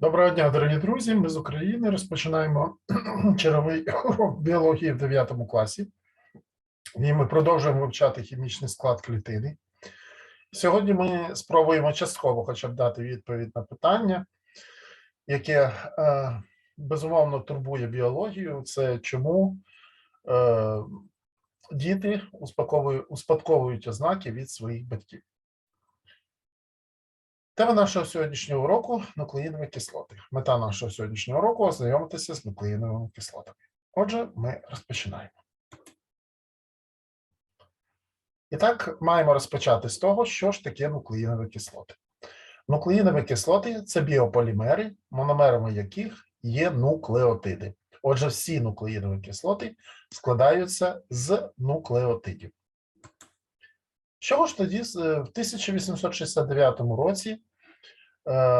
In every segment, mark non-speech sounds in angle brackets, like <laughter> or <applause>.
Доброго дня, дорогі друзі. Ми з України розпочинаємо <clears throat> черговий урок біології в 9 класі. І ми продовжуємо вивчати хімічний склад клітини. Сьогодні ми спробуємо частково хоча б дати відповідь на питання, яке е, безумовно турбує біологію. Це чому е, діти успадковують, успадковують ознаки від своїх батьків. Тема нашого сьогоднішнього уроку нуклеїнові кислоти. Мета нашого сьогоднішнього уроку ознайомитися з нуклеїновими кислотами. Отже, ми розпочинаємо. І так, маємо розпочати з того, що ж таке нуклеїнові кислоти. Нуклеїнові кислоти це біополімери, мономерами яких є нуклеотиди. Отже, всі нуклеїнові кислоти складаються з нуклеотидів. Чого ж тоді е, в 1869 році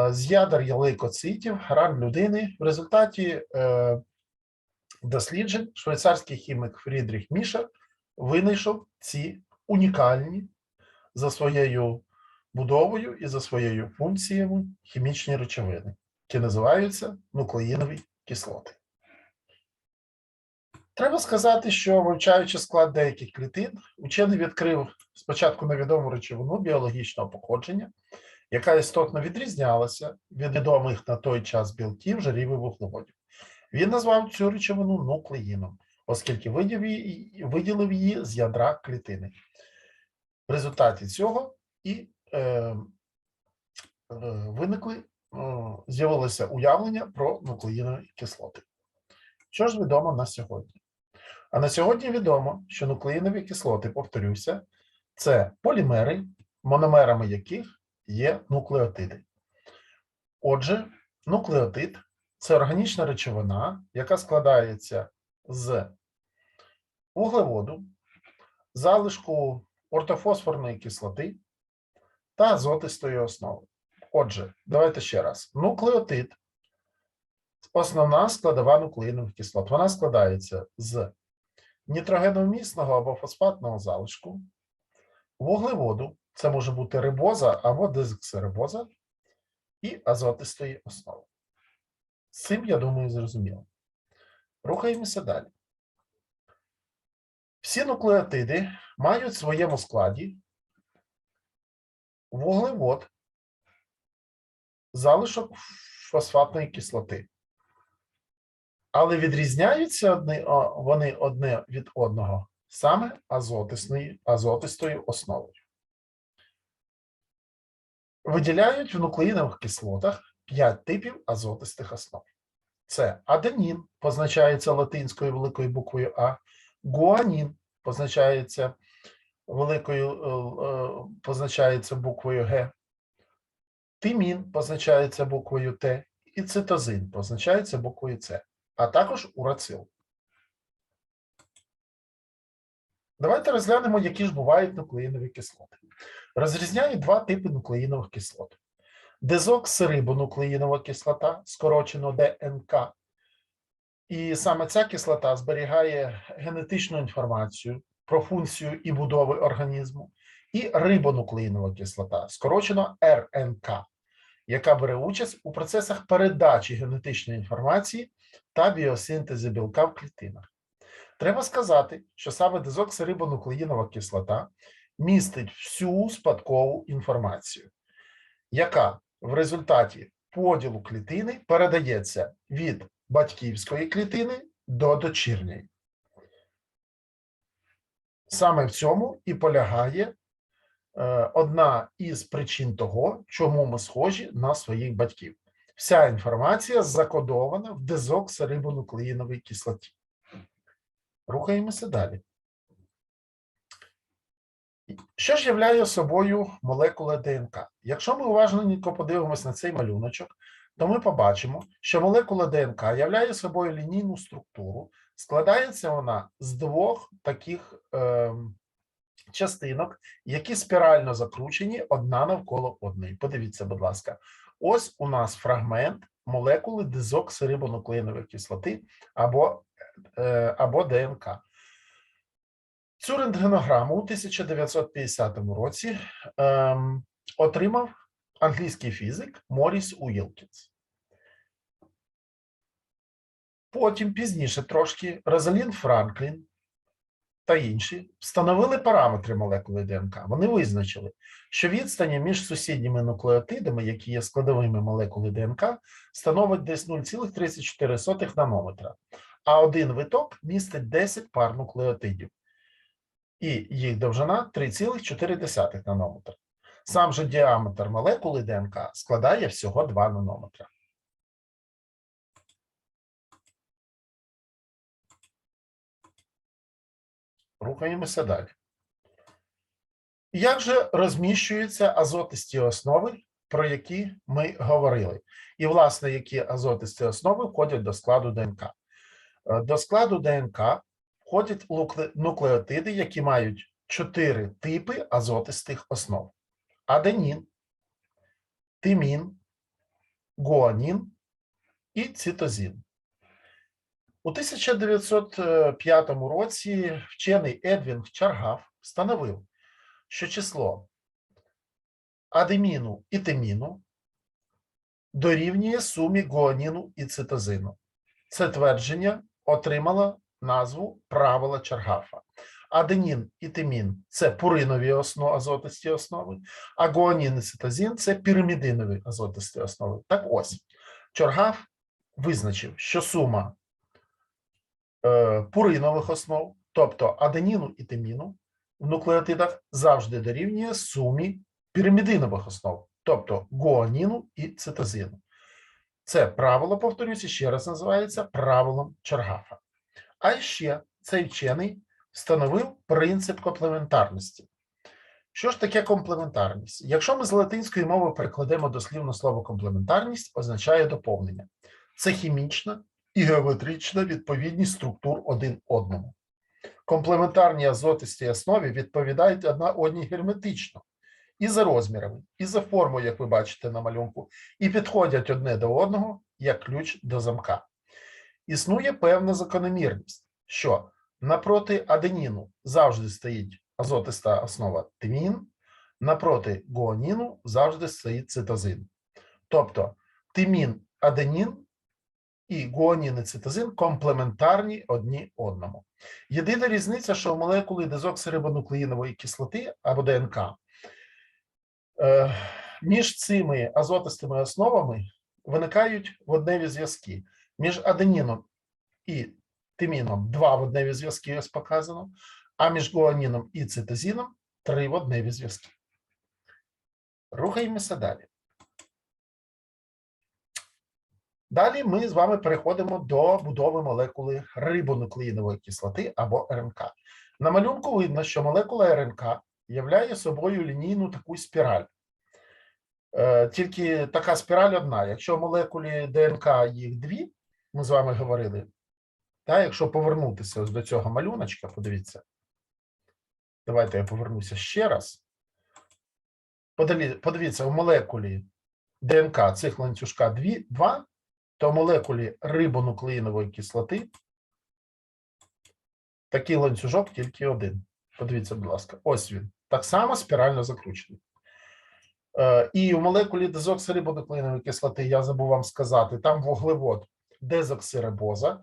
з ядер лейкоцитів ран людини в результаті е, досліджень швейцарський хімік Фрідріх Мішер винайшов ці унікальні за своєю будовою і за своєю функціями хімічні речовини, які називаються нуклеїнові кислоти. Треба сказати, що вивчаючи склад деяких клітин, учений відкрив спочатку невідому речовину біологічного походження, яка істотно відрізнялася від відомих на той час білків, жирів і вуглеводів. Він назвав цю речовину нуклеїном, оскільки виділив її, з ядра клітини. В результаті цього і е, е, виникли, е, з'явилося уявлення про нуклеїнові кислоти. Що ж відомо на сьогодні? А на сьогодні відомо, що нуклеїнові кислоти, повторюся, це полімери, мономерами яких є нуклеотиди. Отже, нуклеотид це органічна речовина, яка складається з вуглеводу, залишку ортофосфорної кислоти та азотистої основи. Отже, давайте ще раз. Нуклеотид основна складова нуклеїнових кислот. Вона складається з нітрогеновмісного або фосфатного залишку, вуглеводу, це може бути рибоза або дезоксирибоза, і азотистої основи. З цим, я думаю, зрозуміло. Рухаємося далі. Всі нуклеотиди мають в своєму складі вуглевод, залишок фосфатної кислоти. Але відрізняються вони одне від одного саме азотистою основою. Виділяють в нуклеїнових кислотах 5 типів азотистих основ. Це аденін, позначається латинською великою буквою А, гуанін позначається великою е, е, позначається буквою Г, тимін позначається буквою Т, і цитозин позначається буквою С а також урацил. Давайте розглянемо, які ж бувають нуклеїнові кислоти. Розрізняють два типи нуклеїнових кислот. Дезоксирибонуклеїнова кислота, скорочено ДНК. І саме ця кислота зберігає генетичну інформацію про функцію і будови організму, і рибонуклеїнова кислота, скорочено РНК, яка бере участь у процесах передачі генетичної інформації та біосинтезу білка в клітинах. Треба сказати, що саме дезоксирибонуклеїнова кислота містить всю спадкову інформацію, яка в результаті поділу клітини передається від батьківської клітини до дочірньої. Саме в цьому і полягає е, одна із причин того, чому ми схожі на своїх батьків. Вся інформація закодована в дезоксирибонуклеїновій кислоті. Рухаємося далі. Що ж являє собою молекула ДНК? Якщо ми уважненько подивимося на цей малюночок, то ми побачимо, що молекула ДНК являє собою лінійну структуру. Складається вона з двох таких е, частинок, які спірально закручені одна навколо одної. Подивіться, будь ласка, ось у нас фрагмент молекули дезоксирибонуклеїнової кислоти або, е, або ДНК. Цю рентгенограму у 1950 році ем, отримав англійський фізик Моріс Уілкінс. Потім пізніше трошки Розалін Франклін та інші встановили параметри молекули ДНК. Вони визначили, що відстані між сусідніми нуклеотидами, які є складовими молекули ДНК, становить десь 0,34 нанометра, а один виток містить 10 пар нуклеотидів, і їх довжина 3,4 нанометра. Сам же діаметр молекули ДНК складає всього 2 нанометра. Рухаємося далі. Як же розміщуються азотисті основи, про які ми говорили? І, власне, які азотисті основи входять до складу ДНК? Е, До складу ДНК входять нуклеотиди, які мають чотири типи азотистих основ: аденін, тимін, гуанін і цитозін. У 1905 році вчений Едвін Чаргав встановив, що число адеміну і тиміну дорівнює сумі гуаніну і цитозину. Це твердження отримало назву правила Чаргафа. Аденін і тимін це пуринові основи, азотисті основи, а гуанін і цитозин це піримідинові азотисті основи. Так ось, Чаргав визначив, що сума е, пуринових основ, тобто аденіну і тиміну в нуклеотидах завжди дорівнює сумі піримідинових основ, тобто гуаніну і цитозину. Це правило, повторюся, ще раз називається правилом Чаргафа. А ще цей вчений встановив принцип комплементарності. Що ж таке комплементарність? Якщо ми з латинської мови перекладемо дослівно слово комплементарність, означає доповнення. Це хімічна і геометрична відповідність структур один одному. Комплементарні азотисті основі відповідають одна одній герметично і за розмірами, і за формою, як ви бачите на малюнку, і підходять одне до одного як ключ до замка. Існує певна закономірність, що напроти аденіну завжди стоїть азотиста основа тимін, напроти гуаніну завжди стоїть цитозин. Тобто тимін, аденін і гуанін і цитозин комплементарні одні одному. Єдина різниця, що в молекулі дезоксирибонуклеїнової кислоти або ДНК е, між цими азотистими основами виникають водневі зв'язки. Між аденіном і тиміном два водневі зв'язки ось показано, а між гуаніном і цитозином три водневі зв'язки. Рухаємося далі. Далі ми з вами переходимо до будови молекули рибонуклеїнової кислоти або РНК. На малюнку видно, що молекула РНК являє собою лінійну таку спіраль. Е, Тільки така спіраль одна. Якщо молекулі ДНК їх дві, ми з вами говорили, та, якщо повернутися ось до цього малюночка, подивіться. Давайте я повернуся ще раз. Подивіться, в молекулі ДНК цих ланцюжка 2, то в молекулі рибонуклеїнової кислоти такий ланцюжок тільки один. Подивіться, будь ласка, ось він. Так само спірально закручений. Е, І в молекулі дезоксирибонуклеїнової кислоти, я забув вам сказати, там вуглевод дезоксирибоза,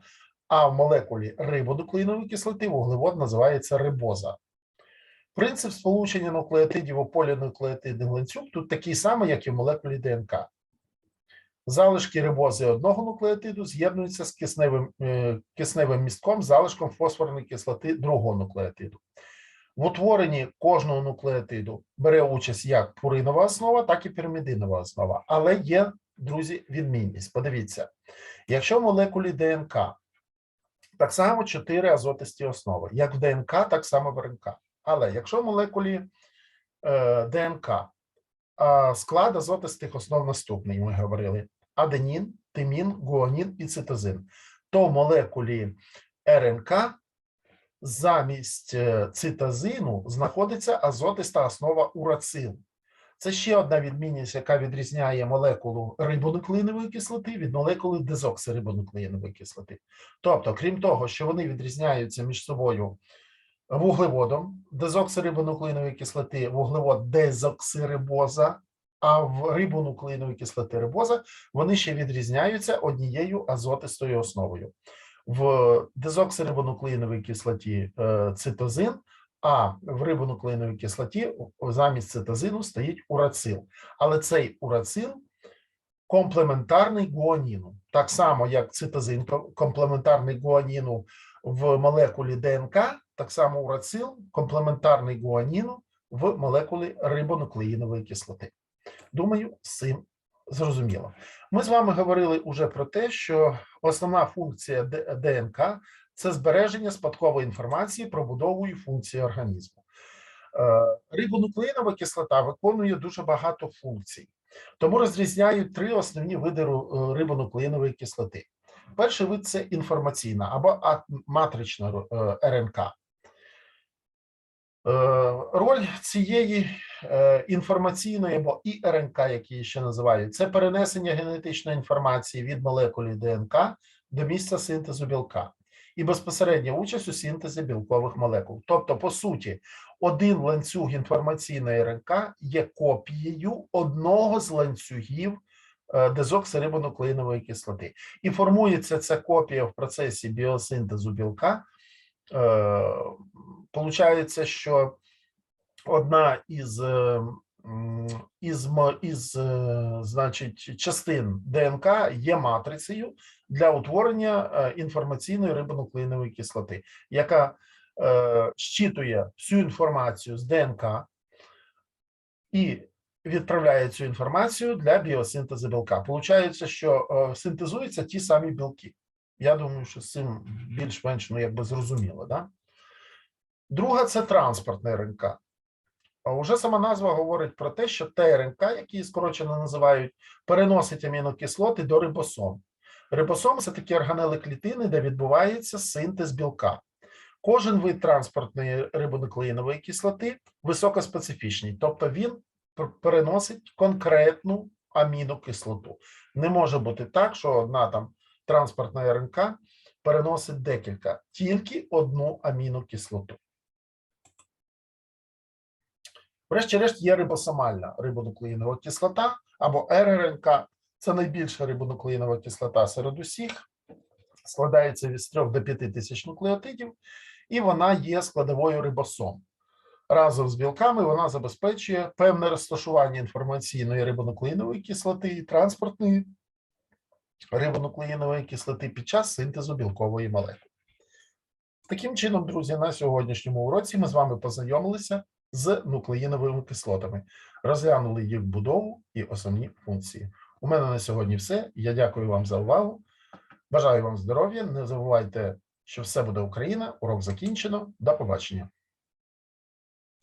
а в молекулі рибонуклеїнової кислоти вуглевод називається рибоза. Принцип сполучення нуклеотидів у полінуклеотидний ланцюг тут такий самий, як і в молекулі ДНК. Залишки рибози одного нуклеотиду з'єднуються з кисневим, е, кисневим містком залишком фосфорної кислоти другого нуклеотиду. В утворенні кожного нуклеотиду бере участь як пуринова основа, так і пірамідинова основа. Але є, друзі, відмінність. Подивіться, якщо в молекулі ДНК так само чотири азотисті основи, як в ДНК, так само в РНК. Але якщо в молекулі е, ДНК а склад азотистих основ наступний, ми говорили: аденін, тимін, гуанін і цитозин. То в молекулі РНК замість е, цитозину знаходиться азотиста основа урацил. Це ще одна відмінність, яка відрізняє молекулу рибонуклеїнової кислоти від молекули дезоксирибонуклеїнової кислоти. Тобто, крім того, що вони відрізняються між собою вуглеводом дезоксирибонуклеїнової кислоти, вуглевод дезоксирибоза, а в рибонуклеїнової кислоти рибоза вони ще відрізняються однією азотистою основою. В дезоксирибонуклеїновій кислоті е, цитозин, а в рибонуклеїновій кислоті замість цитозину стоїть урацил. Але цей урацил комплементарний гуаніну. Так само, як цитозин ко- комплементарний гуаніну в молекулі ДНК, так само урацил комплементарний гуаніну в молекулі рибонуклеїнової кислоти. Думаю, з цим зрозуміло. Ми з вами говорили уже про те, що основна функція ДНК це збереження спадкової інформації про будову і функції організму. Е, Рибонуклеїнова кислота виконує дуже багато функцій, тому розрізняють три основні види е, рибонуклеїнової кислоти. Перший вид це інформаційна або матрична е, РНК. Роль цієї інформаційної або ІРНК, як її ще називають, це перенесення генетичної інформації від молекулі ДНК до місця синтезу білка і безпосередня участь у синтезі білкових молекул. Тобто, по суті, один ланцюг інформаційної РНК є копією одного з ланцюгів е, дезоксирибонуклеїнової кислоти. І формується ця копія в процесі біосинтезу білка. Е, Получається, що одна із, е, із, із е, значить, частин ДНК є матрицею для утворення е, інформаційної рибонуклеїнової кислоти, яка е, щитує всю інформацію з ДНК і відправляє цю інформацію для біосинтезу білка. Получається, що е, синтезуються ті самі білки. Я думаю, що з цим більш-менш ну, зрозуміло. Да? Друга це транспортна РНК. Уже сама назва говорить про те, що ТРНК, які скорочено називають, переносить амінокислоти до рибосом. Рибосом це такі органели клітини, де відбувається синтез білка. Кожен вид транспортної рибонуклеїнової кислоти високоспецифічний, тобто він переносить конкретну амінокислоту. Не може бути так, що одна там транспортна РНК переносить декілька, тільки одну амінокислоту. Врешті-решт є рибосомальна рибонуклеїнова кислота або РРНК. Це найбільша рибонуклеїнова кислота серед усіх, складається від 3 до 5 тисяч нуклеотидів, і вона є складовою рибосом. Разом з білками вона забезпечує певне розташування інформаційної рибонуклеїнової кислоти і транспортної рибонуклеїнової кислоти під час синтезу білкової молекули. Таким чином, друзі, на сьогоднішньому уроці ми з вами познайомилися з нуклеїновими кислотами, розглянули їх будову і основні функції. У мене на сьогодні все. Я дякую вам за увагу. Бажаю вам здоров'я. Не забувайте, що все буде Україна. Урок закінчено. До побачення.